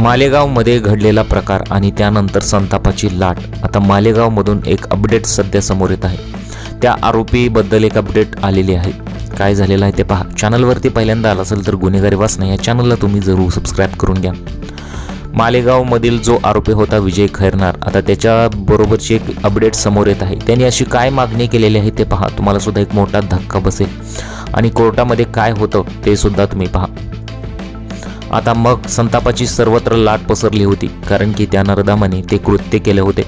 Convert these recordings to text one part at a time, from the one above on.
मालेगावमध्ये घडलेला प्रकार आणि त्यानंतर संतापाची लाट. आता मालेगावमधून एक अपडेट सध्या समोर येत आहे. त्या आरोपीबद्दल एक अपडेट आलेली आहे. काय झालेलं आहे ते पहा. चॅनलवरती पहिल्यांदा आला असेल तर गुन्हेगारी वाचणं या चॅनलला तुम्ही जरूर सबस्क्राईब करून घ्या. मालेगावमधील जो आरोपी होता विजय खैरनार आता त्याच्याबरोबरची एक अपडेट समोर येत आहे. त्यांनी अशी काय मागणी केलेली आहे ते पहा. तुम्हाला सुद्धा एक मोठा धक्का बसेल. आणि कोर्टामध्ये काय होतं ते सुद्धा तुम्ही पहा. आता मग संतापाची सर्वत्र लाट पसरली होती कारण की त्या नरदामाने ते कृत्य केले होते.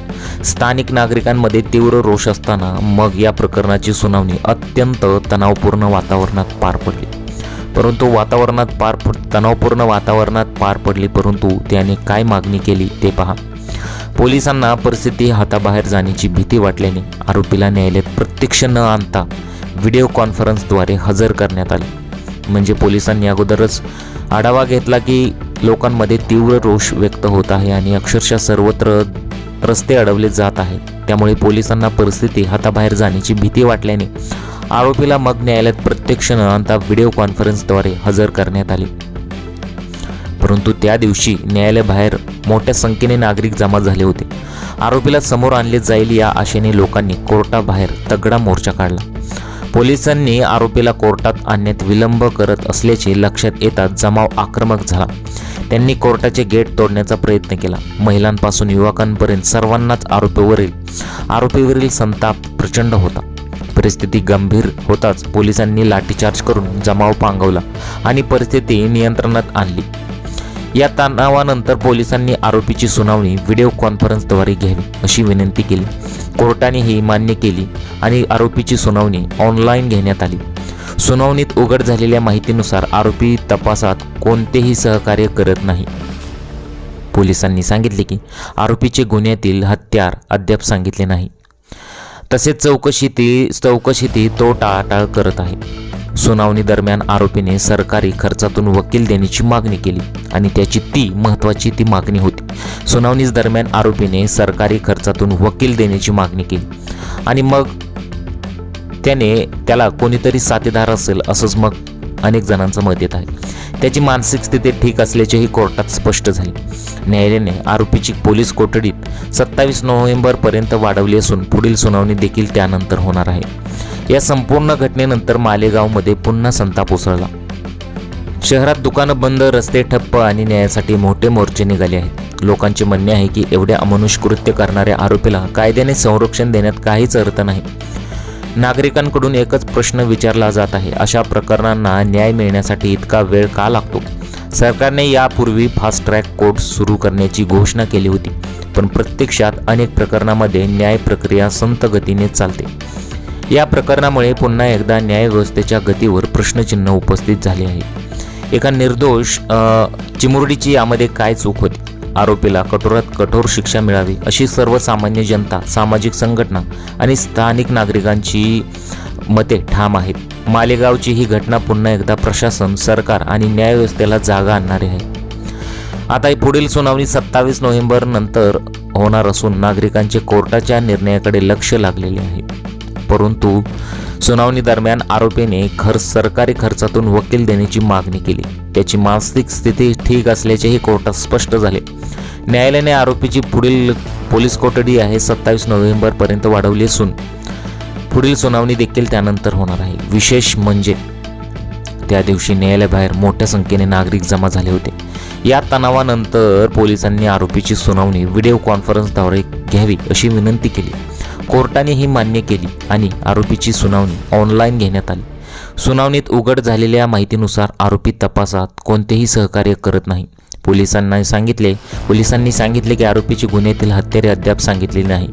स्थानिक नागरिकांमध्ये तीव्र रोष असताना मग या प्रकरणाची सुनावणी अत्यंत तणावपूर्ण वातावरणात पार पडली. परंतु वातावरणात पार पड तणावपूर्ण वातावरणात पार पडली परंतु त्याने काय मागणी केली ते पहा. पोलिसांना परिस्थिती हाताबाहेर जाण्याची भीती वाटल्याने आरोपीला न्यायालयात प्रत्यक्ष न आणता व्हिडिओ कॉन्फरन्सद्वारे हजर करण्यात आले. म्हणजे पोलिसांनी अगोदरच आढावा घेतला की लोकांमध्ये तीव्र रोष व्यक्त होत आहे आणि अक्षरशः सर्वत्र रस्ते अडवले जात आहेत. त्यामुळे पोलिसांना परिस्थिती हाताबाहेर जाण्याची भीती वाटल्याने आरोपीला मग न्यायालयात प्रत्यक्ष न आणता व्हिडिओ कॉन्फरन्सद्वारे हजर करण्यात आले. परंतु त्या दिवशी न्यायालयाबाहेर मोठ्या संख्येने नागरिक जमा झाले होते. आरोपीला समोर आणले जाईल या आशेने लोकांनी कोर्टाबाहेर तगडा मोर्चा काढला. पोलिसांनी आरोपीला कोर्टात आणण्यात विलंब करत असल्याचे लक्षात येताच जमाव आक्रमक झाला. त्यांनी कोर्टाचे गेट तोडण्याचा प्रयत्न केला. महिलांपासून युवकांपर्यंत सर्वांनाच आरोपीवरील आरोपीवरील संताप प्रचंड होता. परिस्थिती गंभीर होताच पोलिसांनी लाठीचार्ज करून जमाव पांगवला आणि परिस्थिती नियंत्रणात आणली. या तणावानंतर पोलिसांनी आरोपीची सुनावणी व्हिडिओ कॉन्फरन्सद्वारे घ्यावी अशी विनंती केली. कोर्टाने ही मान्य केली आणि आरोपीची सुनावणी ऑनलाईन घेण्यात आली. सुनावणीत उघड झालेल्या माहितीनुसार आरोपी तपासात कोणतेही सहकार्य करत नाही. पोलिसांनी सांगितले की आरोपीचे गुन्ह्यातील हत्यार अद्याप सांगितले नाही. तसेच चौकशीती चौकशीती तो टाळाटाळ करत आहे. सुनावणी दरम्यान आरोपीने सरकारी खर्चातून वकील देण्याची मागणी केली आणि त्याची ती महत्त्वाची ती मागणी होती. सुनावणीच दरम्यान आरोपीने सरकारी खर्चातून वकील देण्याची मागणी केली आणि मग त्याने त्याला कोणीतरी साथीदार असेल असंच मग अनेक जणांचं मत येत आहे. त्याची मानसिक स्थिती ठीक असल्याचेही कोर्टात स्पष्ट झाले. न्यायालयाने आरोपीची पोलीस कोठडीत सत्तावीस नोव्हेंबरपर्यंत वाढवली असून पुढील सुनावणी देखील त्यानंतर होणार आहे. या संपूर्ण घटनेनंतर मालेगावमध्ये पुन्हा संताप उसळला. शहरात दुकानं बंद रस्ते ठप्प आणि न्यायासाठी मोठे मोर्चे निघाले आहेत. लोकांचे म्हणणे आहे की एवढ्या अमनुष कृत्य करणाऱ्या आरोपीला कायद्याने संरक्षण देण्यात काहीच अर्थ नाही. नागरिकांकडून एकच प्रश्न विचारला जात आहे. अशा प्रकरणांना न्याय मिळण्यासाठी इतका वेळ का लागतो? सरकारने यापूर्वी फास्ट ट्रॅक कोर्ट सुरू करण्याची घोषणा केली होती पण प्रत्यक्षात अनेक प्रकरणामध्ये न्याय प्रक्रिया संत गतीने चालते. या प्रकरणामुळे पुन्हा एकदा न्यायव्यवस्थेच्या गतीवर प्रश्नचिन्ह उपस्थित झाले आहे. एका निर्दोष चिमुरडीची यामध्ये काय चूक होती? आरोपीला कठोरात कठोर शिक्षा मिळावी अशी सर्वसामान्य जनता सामाजिक संघटना आणि स्थानिक नागरिकांची मते ठाम आहेत. मालेगावची ही घटना पुन्हा एकदा प्रशासन सरकार आणि न्यायव्यवस्थेला जागा आणणारी आहे. आता ही पुढील सुनावणी सत्तावीस नोव्हेंबर नंतर होणार असून नागरिकांचे कोर्टाच्या निर्णयाकडे लक्ष लागलेले आहे. परंतु सुनावणी दरम्यान आरोपीने खर सरकारी खर्चातून वकील देण्याची मागणी केली. त्याची मानसिक स्थिती ठीक असल्याचेही कोर्टात स्पष्ट झाले. न्यायालयाने आरोपीची पुढील पोलीस कोठडी आहे सत्तावीस नोव्हेंबरपर्यंत वाढवली असून पुढील सुनावणी देखील त्यानंतर होणार आहे. विशेष म्हणजे त्या दिवशी न्यायालयाबाहेर मोठ्या संख्येने नागरिक जमा झाले होते. या तणावानंतर पोलिसांनी आरोपीची सुनावणी व्हिडिओ कॉन्फरन्सद्वारे घ्यावी अशी विनंती केली. कोर्टाने ही मान्य केली आणि आरोपीची सुनावणी ऑनलाईन घेण्यात आली. सुनावणीत उघड झालेल्या माहितीनुसार आरोपी तपासात कोणतेही सहकार्य करत नाही. पोलिसांना सांगितले पोलिसांनी सांगितले की आरोपीची गुन्ह्यातील हत्यारे अद्याप सांगितलेली नाही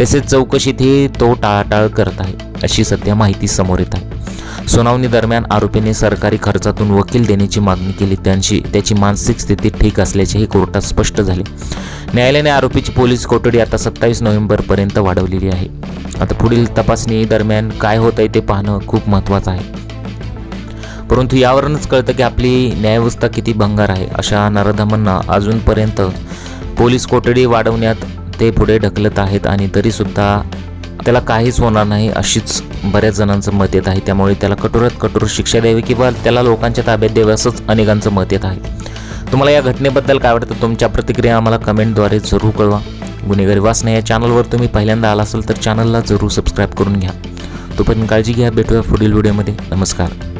तसेच चौकशीतही तो टाळाटाळ करत आहे अशी सध्या माहिती समोर येत आहे. सुनावणी दरम्यान आरोपीने सरकारी खर्चातून वकील देण्याची मागणी केली. त्यांची त्याची मानसिक स्थिती ठीक असल्याचेही कोर्टात स्पष्ट झाले. न्यायालयाने आरोपीची पोलीस कोठडी आता सत्तावीस नोव्हेंबरपर्यंत वाढवलेली आहे. आता पुढील तपासणी दरम्यान काय होत आहे ते पाहणं खूप महत्त्वाचं आहे. परंतु यावरूनच कळतं की आपली न्यायव्यवस्था किती भंगार आहे अशा नरधमांना अजूनपर्यंत पोलीस कोठडी वाढवण्यात ते पुढे ढकलत आहेत आणि तरीसुद्धा त्याला काहीच होणार नाही अशीच बऱ्याच जणांचं मत येत आहे. त्यामुळे त्याला कठोरात कठोर शिक्षा द्यावी किंवा त्याला लोकांच्या ताब्यात द्यावी असंच अनेकांचं मत येत आहे. तुम्हाला या घटनेबद्दल काय वाटतं? तुमच्या प्रतिक्रिया आम्हाला कमेंटद्वारे जरूर कळवा. गुन्हेगारी वाचना या चॅनलवर तुम्ही पहिल्यांदा आला असाल तर चॅनलला जरूर सबस्क्राईब करून घ्या. तोपर्यंत काळजी घ्या. भेटूया पुढील व्हिडिओमध्ये. नमस्कार.